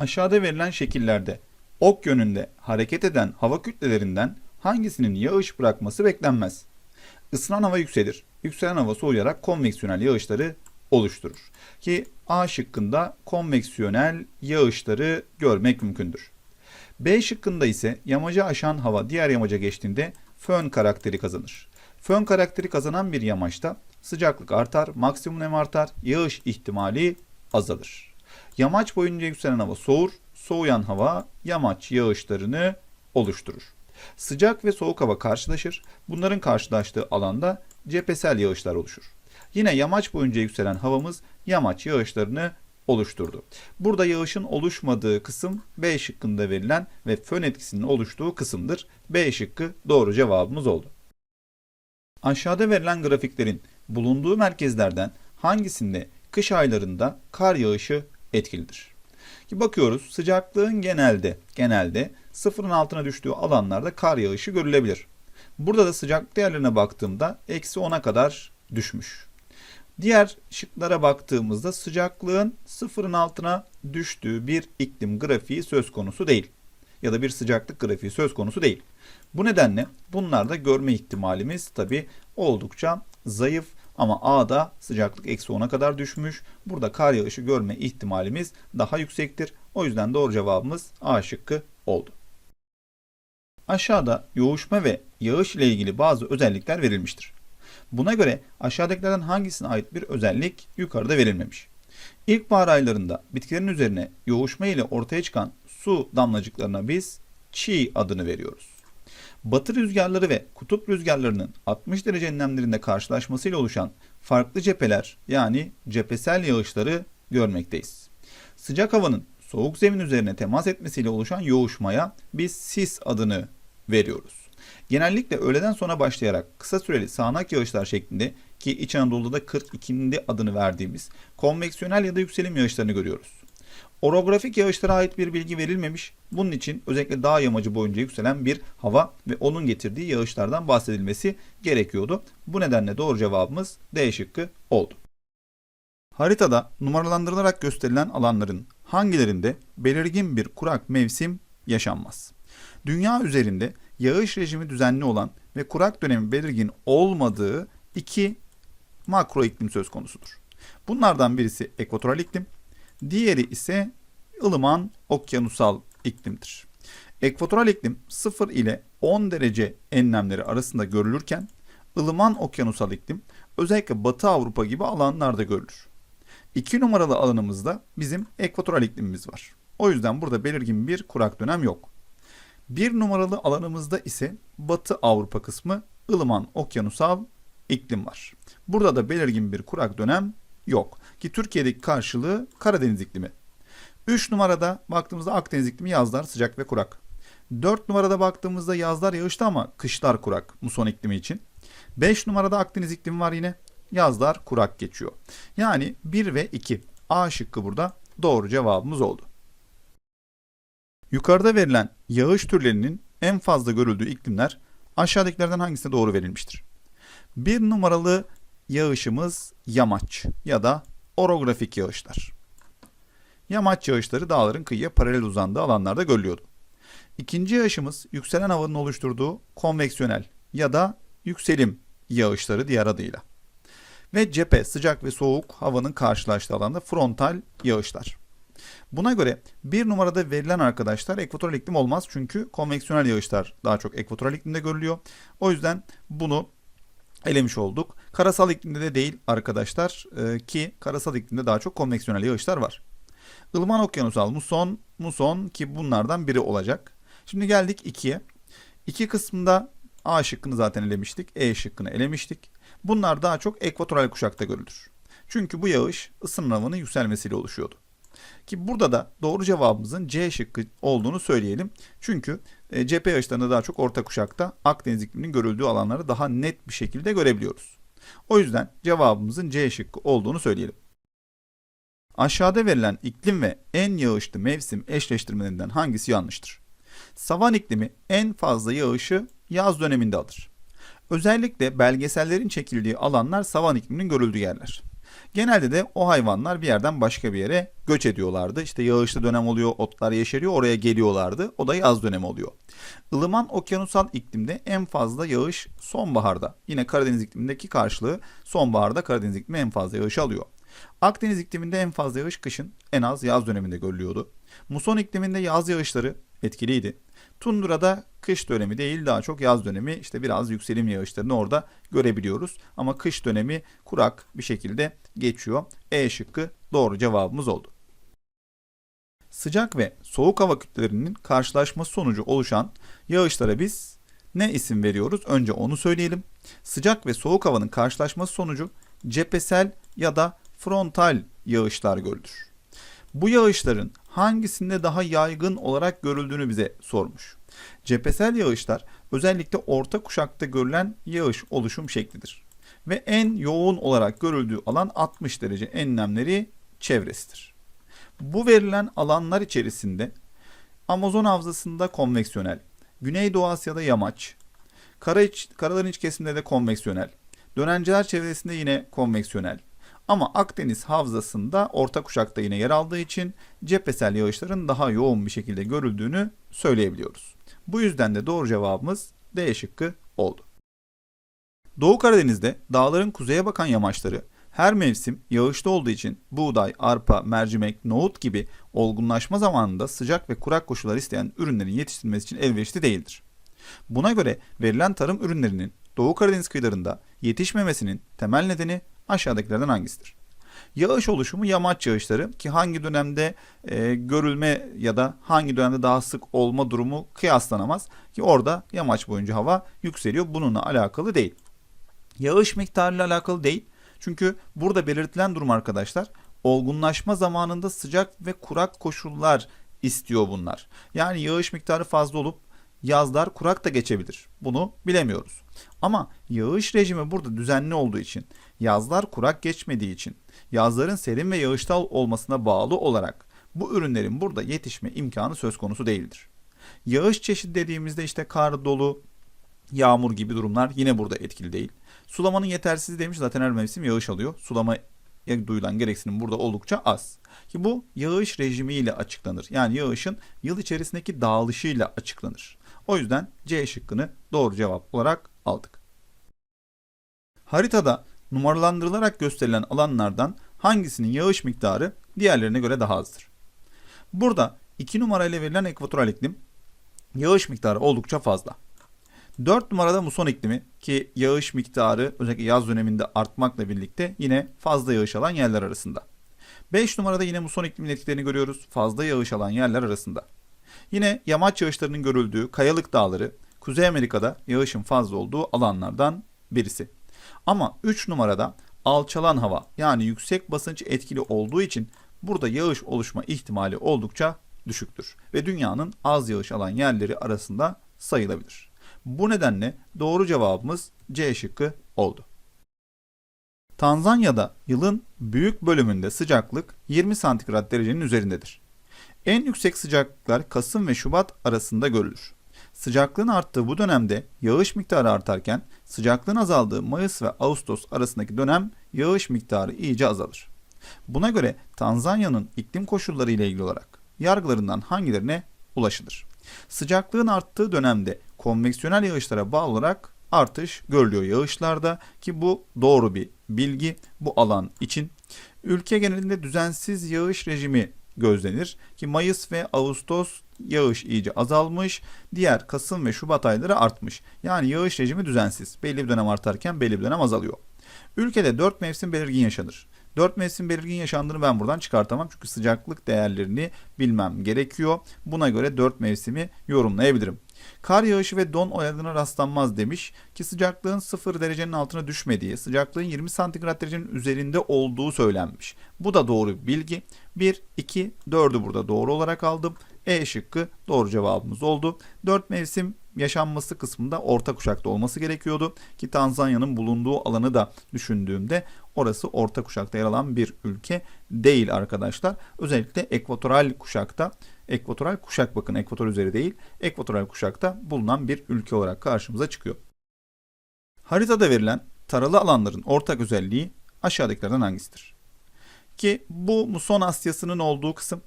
Aşağıda verilen şekillerde ok yönünde hareket eden hava kütlelerinden hangisinin yağış bırakması beklenmez? Isınan hava yükselir. Yükselen hava soğuyarak konveksiyonel yağışları oluşturur. Ki A şıkkında konveksiyonel yağışları görmek mümkündür. B şıkkında ise yamacı aşan hava diğer yamaca geçtiğinde fön karakteri kazanır. Fön karakteri kazanan bir yamaçta sıcaklık artar, maksimum nem artar, yağış ihtimali azalır. Yamaç boyunca yükselen hava soğur, soğuyan hava yamaç yağışlarını oluşturur. Sıcak ve soğuk hava karşılaşır. Bunların karşılaştığı alanda cephesel yağışlar oluşur. Yine yamaç boyunca yükselen havamız yamaç yağışlarını oluşturdu. Burada yağışın oluşmadığı kısım B şıkkında verilen ve fön etkisinin oluştuğu kısımdır. B şıkkı doğru cevabımız oldu. Aşağıda verilen grafiklerin bulunduğu merkezlerden hangisinde kış aylarında kar yağışı etkilidir? Ki bakıyoruz sıcaklığın genelde genelde sıfırın altına düştüğü alanlarda kar yağışı görülebilir. Burada da sıcaklık değerlerine baktığımda eksi 10'a kadar düşmüş. Diğer şıklara baktığımızda sıcaklığın sıfırın altına düştüğü bir iklim grafiği söz konusu değil. Ya da bir sıcaklık grafiği söz konusu değil. Bu nedenle bunlarda görme ihtimalimiz tabi oldukça zayıf ama A'da sıcaklık eksi 10'a kadar düşmüş. Burada kar yağışı görme ihtimalimiz daha yüksektir. O yüzden doğru cevabımız A şıkkı oldu. Aşağıda yoğuşma ve yağış ile ilgili bazı özellikler verilmiştir. Buna göre aşağıdakilerden hangisine ait bir özellik yukarıda verilmemiş. İlkbahar aylarında bitkilerin üzerine yoğuşma ile ortaya çıkan su damlacıklarına biz çiğ adını veriyoruz. Batı rüzgarları ve kutup rüzgarlarının 60 derece enlemlerinde karşılaşmasıyla oluşan farklı cepheler yani cephesel yağışları görmekteyiz. Sıcak havanın soğuk zemin üzerine temas etmesiyle oluşan yoğuşmaya biz sis adını veriyoruz. Genellikle öğleden sonra başlayarak kısa süreli sağanak yağışlar şeklinde ki İç Anadolu'da 42. adını verdiğimiz konveksiyonel ya da yükselim yağışlarını görüyoruz. Orografik yağışlara ait bir bilgi verilmemiş. Bunun için özellikle dağ yamacı boyunca yükselen bir hava ve onun getirdiği yağışlardan bahsedilmesi gerekiyordu. Bu nedenle doğru cevabımız D şıkkı oldu. Haritada numaralandırılarak gösterilen alanların hangilerinde belirgin bir kurak mevsim yaşanmaz? Dünya üzerinde yağış rejimi düzenli olan ve kurak dönemi belirgin olmadığı iki makro iklim söz konusudur. Bunlardan birisi ekvatoral iklim, diğeri ise ılıman okyanusal iklimdir. Ekvatoral iklim 0 ile 10 derece enlemleri arasında görülürken ılıman okyanusal iklim özellikle Batı Avrupa gibi alanlarda görülür. 2 numaralı alanımızda bizim ekvatoral iklimimiz var. O yüzden burada belirgin bir kurak dönem yok. Bir numaralı alanımızda ise Batı Avrupa kısmı ılıman okyanusal iklim var. Burada da belirgin bir kurak dönem yok. Ki Türkiye'deki karşılığı Karadeniz iklimi. 3 numarada baktığımızda Akdeniz iklimi yazlar sıcak ve kurak. 4 numarada baktığımızda yazlar yağışlı ama kışlar kurak muson iklimi için. 5 numarada Akdeniz iklimi var yine. Yazlar kurak geçiyor. Yani 1 ve 2 A şıkkı burada doğru cevabımız oldu. Yukarıda verilen yağış türlerinin en fazla görüldüğü iklimler aşağıdakilerden hangisine doğru verilmiştir? Bir numaralı yağışımız yamaç ya da orografik yağışlar. Yamaç yağışları dağların kıyıya paralel uzandığı alanlarda görülüyordu. İkinci yağışımız yükselen havanın oluşturduğu konveksiyonel ya da yükselim yağışları diğer adıyla. Ve cephe sıcak ve soğuk havanın karşılaştığı alanda frontal yağışlar. Buna göre bir numarada verilen arkadaşlar ekvatoral iklim olmaz çünkü konveksiyonel yağışlar daha çok ekvatoral iklimde görülüyor. O yüzden bunu elemiş olduk. Karasal iklimde de değil arkadaşlar e, ki karasal iklimde daha çok konveksiyonel yağışlar var. Ilıman okyanusal muson, muson ki bunlardan biri olacak. Şimdi geldik 2'ye. 2 kısmında A şıkkını zaten elemiştik. E şıkkını elemiştik. Bunlar daha çok ekvatoral kuşakta görülür. Çünkü bu yağış havanın yükselmesiyle oluşuyordu. Ki burada da doğru cevabımızın C şıkkı olduğunu söyleyelim. Çünkü e, cephe yağışlarında daha çok orta kuşakta Akdeniz ikliminin görüldüğü alanları daha net bir şekilde görebiliyoruz. O yüzden cevabımızın C şıkkı olduğunu söyleyelim. Aşağıda verilen iklim ve en yağışlı mevsim eşleştirmelerinden hangisi yanlıştır? Savan iklimi en fazla yağışı yaz döneminde alır. Özellikle belgesellerin çekildiği alanlar savan ikliminin görüldüğü yerler. Genelde de o hayvanlar bir yerden başka bir yere göç ediyorlardı. İşte yağışlı dönem oluyor, otlar yeşeriyor, oraya geliyorlardı. O da yaz dönemi oluyor. Ilıman okyanusal iklimde en fazla yağış sonbaharda. Yine Karadeniz iklimindeki karşılığı sonbaharda Karadeniz iklimi en fazla yağış alıyor. Akdeniz ikliminde en fazla yağış kışın, en az yaz döneminde görülüyordu. Muson ikliminde yaz yağışları etkiliydi. Tundra'da kış dönemi değil daha çok yaz dönemi işte biraz yükselim yağışlarını orada görebiliyoruz. Ama kış dönemi kurak bir şekilde geçiyor. E şıkkı doğru cevabımız oldu. Sıcak ve soğuk hava kütlelerinin karşılaşması sonucu oluşan yağışlara biz ne isim veriyoruz? Önce onu söyleyelim. Sıcak ve soğuk havanın karşılaşması sonucu cephesel ya da frontal yağışlar görülür. Bu yağışların hangisinde daha yaygın olarak görüldüğünü bize sormuş. Cephesel yağışlar özellikle orta kuşakta görülen yağış oluşum şeklidir. Ve en yoğun olarak görüldüğü alan 60 derece enlemleri çevresidir. Bu verilen alanlar içerisinde Amazon havzasında konveksiyonel, Güneydoğu Asya'da yamaç, kara kesiminde de konveksiyonel, dönenceler çevresinde yine konveksiyonel, ama Akdeniz havzasında orta kuşakta yine yer aldığı için cephesel yağışların daha yoğun bir şekilde görüldüğünü söyleyebiliyoruz. Bu yüzden de doğru cevabımız D şıkkı oldu. Doğu Karadeniz'de dağların kuzeye bakan yamaçları her mevsim yağışlı olduğu için buğday, arpa, mercimek, nohut gibi olgunlaşma zamanında sıcak ve kurak koşullar isteyen ürünlerin yetiştirilmesi için elverişli değildir. Buna göre verilen tarım ürünlerinin Doğu Karadeniz kıyılarında yetişmemesinin temel nedeni aşağıdakilerden hangisidir? Yağış oluşumu yamaç yağışları ki hangi dönemde e, görülme ya da hangi dönemde daha sık olma durumu kıyaslanamaz ki orada yamaç boyunca hava yükseliyor. Bununla alakalı değil. Yağış miktarıyla alakalı değil. Çünkü burada belirtilen durum arkadaşlar olgunlaşma zamanında sıcak ve kurak koşullar istiyor bunlar. Yani yağış miktarı fazla olup yazlar kurak da geçebilir. Bunu bilemiyoruz. Ama yağış rejimi burada düzenli olduğu için, yazlar kurak geçmediği için, yazların serin ve yağıştal olmasına bağlı olarak bu ürünlerin burada yetişme imkanı söz konusu değildir. Yağış çeşidi dediğimizde işte kar, dolu, yağmur gibi durumlar yine burada etkili değil. Sulamanın yetersizliği demiş zaten her mevsim yağış alıyor. Sulama duyulan gereksinim burada oldukça az. Ki bu yağış rejimiyle açıklanır. Yani yağışın yıl içerisindeki dağılışıyla açıklanır. O yüzden C şıkkını doğru cevap olarak aldık. Haritada numaralandırılarak gösterilen alanlardan hangisinin yağış miktarı diğerlerine göre daha azdır? Burada 2 numarayla verilen ekvatoral iklim yağış miktarı oldukça fazla. 4 numarada muson iklimi ki yağış miktarı özellikle yaz döneminde artmakla birlikte yine fazla yağış alan yerler arasında. 5 numarada yine muson iklimin etkilerini görüyoruz fazla yağış alan yerler arasında. Yine yamaç yağışlarının görüldüğü kayalık dağları Kuzey Amerika'da yağışın fazla olduğu alanlardan birisi. Ama 3 numarada alçalan hava yani yüksek basınç etkili olduğu için burada yağış oluşma ihtimali oldukça düşüktür ve dünyanın az yağış alan yerleri arasında sayılabilir. Bu nedenle doğru cevabımız C şıkkı oldu. Tanzanya'da yılın büyük bölümünde sıcaklık 20 santigrat derecenin üzerindedir. En yüksek sıcaklıklar Kasım ve Şubat arasında görülür. Sıcaklığın arttığı bu dönemde yağış miktarı artarken sıcaklığın azaldığı Mayıs ve Ağustos arasındaki dönem yağış miktarı iyice azalır. Buna göre Tanzanya'nın iklim koşulları ile ilgili olarak yargılarından hangilerine ulaşılır? Sıcaklığın arttığı dönemde konveksiyonel yağışlara bağlı olarak artış görülüyor yağışlarda ki bu doğru bir bilgi bu alan için. Ülke genelinde düzensiz yağış rejimi gözlenir ki Mayıs ve Ağustos yağış iyice azalmış, diğer Kasım ve Şubat ayları artmış. Yani yağış rejimi düzensiz. Belli bir dönem artarken belli bir dönem azalıyor. Ülkede 4 mevsim belirgin yaşanır. 4 mevsim belirgin yaşandığını ben buradan çıkartamam çünkü sıcaklık değerlerini bilmem gerekiyor. Buna göre 4 mevsimi yorumlayabilirim. Kar yağışı ve don oyalarına rastlanmaz demiş ki sıcaklığın 0 derecenin altına düşmediği, sıcaklığın 20 santigrat derecenin üzerinde olduğu söylenmiş. Bu da doğru bir bilgi. 1, 2, 4'ü burada doğru olarak aldım. E şıkkı doğru cevabımız oldu. 4 mevsim yaşanması kısmında orta kuşakta olması gerekiyordu ki Tanzanya'nın bulunduğu alanı da düşündüğümde orası orta kuşakta yer alan bir ülke değil arkadaşlar. Özellikle ekvatoral kuşakta ekvatoral kuşak bakın ekvator üzeri değil ekvatoral kuşakta bulunan bir ülke olarak karşımıza çıkıyor. Haritada verilen taralı alanların ortak özelliği aşağıdakilerden hangisidir? ki bu muson Asyası'nın olduğu kısım.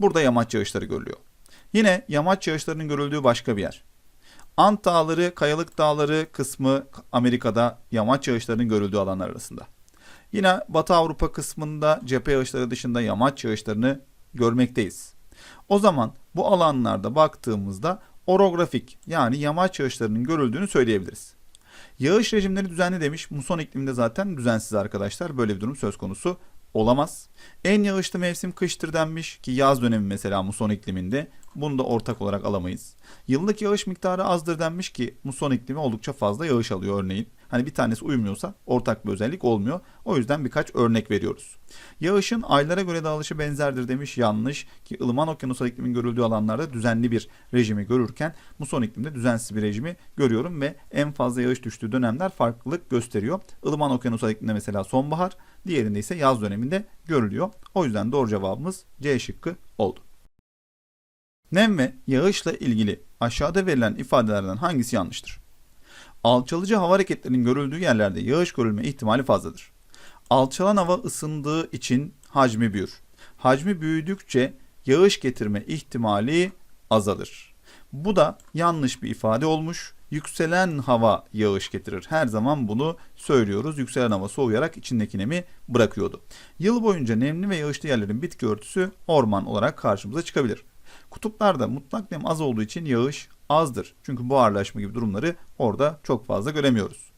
Burada yamaç yağışları görülüyor. Yine yamaç yağışlarının görüldüğü başka bir yer. Ant Dağları, Kayalık Dağları kısmı Amerika'da yamaç yağışlarının görüldüğü alanlar arasında. Yine Batı Avrupa kısmında cephe yağışları dışında yamaç yağışlarını görmekteyiz. O zaman bu alanlarda baktığımızda orografik yani yamaç yağışlarının görüldüğünü söyleyebiliriz. Yağış rejimleri düzenli demiş. Muson ikliminde zaten düzensiz arkadaşlar. Böyle bir durum söz konusu olamaz. En yağışlı mevsim kıştır denmiş ki yaz dönemi mesela muson ikliminde. Bunu da ortak olarak alamayız. Yıllık yağış miktarı azdır denmiş ki muson iklimi oldukça fazla yağış alıyor örneğin. Hani bir tanesi uymuyorsa ortak bir özellik olmuyor. O yüzden birkaç örnek veriyoruz. Yağışın aylara göre dağılışı benzerdir demiş yanlış ki ılıman okyanusal iklimin görüldüğü alanlarda düzenli bir rejimi görürken muson iklimde düzensiz bir rejimi görüyorum ve en fazla yağış düştüğü dönemler farklılık gösteriyor. Ilıman okyanusal iklimde mesela sonbahar, diğerinde ise yaz döneminde görülüyor. O yüzden doğru cevabımız C şıkkı oldu. Nem ve yağışla ilgili aşağıda verilen ifadelerden hangisi yanlıştır? Alçalıcı hava hareketlerinin görüldüğü yerlerde yağış görülme ihtimali fazladır. Alçalan hava ısındığı için hacmi büyür. Hacmi büyüdükçe yağış getirme ihtimali azalır. Bu da yanlış bir ifade olmuş. Yükselen hava yağış getirir. Her zaman bunu söylüyoruz. Yükselen hava soğuyarak içindeki nemi bırakıyordu. Yıl boyunca nemli ve yağışlı yerlerin bitki örtüsü orman olarak karşımıza çıkabilir. Kutuplarda mutlak nem az olduğu için yağış azdır. Çünkü buharlaşma gibi durumları orada çok fazla göremiyoruz.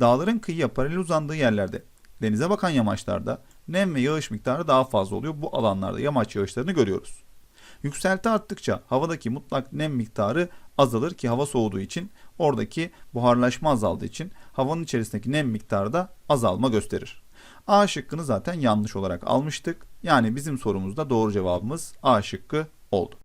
Dağların kıyıya paralel uzandığı yerlerde, denize bakan yamaçlarda nem ve yağış miktarı daha fazla oluyor. Bu alanlarda yamaç yağışlarını görüyoruz. Yükselti arttıkça havadaki mutlak nem miktarı azalır ki hava soğuduğu için oradaki buharlaşma azaldığı için havanın içerisindeki nem miktarı da azalma gösterir. A şıkkını zaten yanlış olarak almıştık. Yani bizim sorumuzda doğru cevabımız A şıkkı oldu.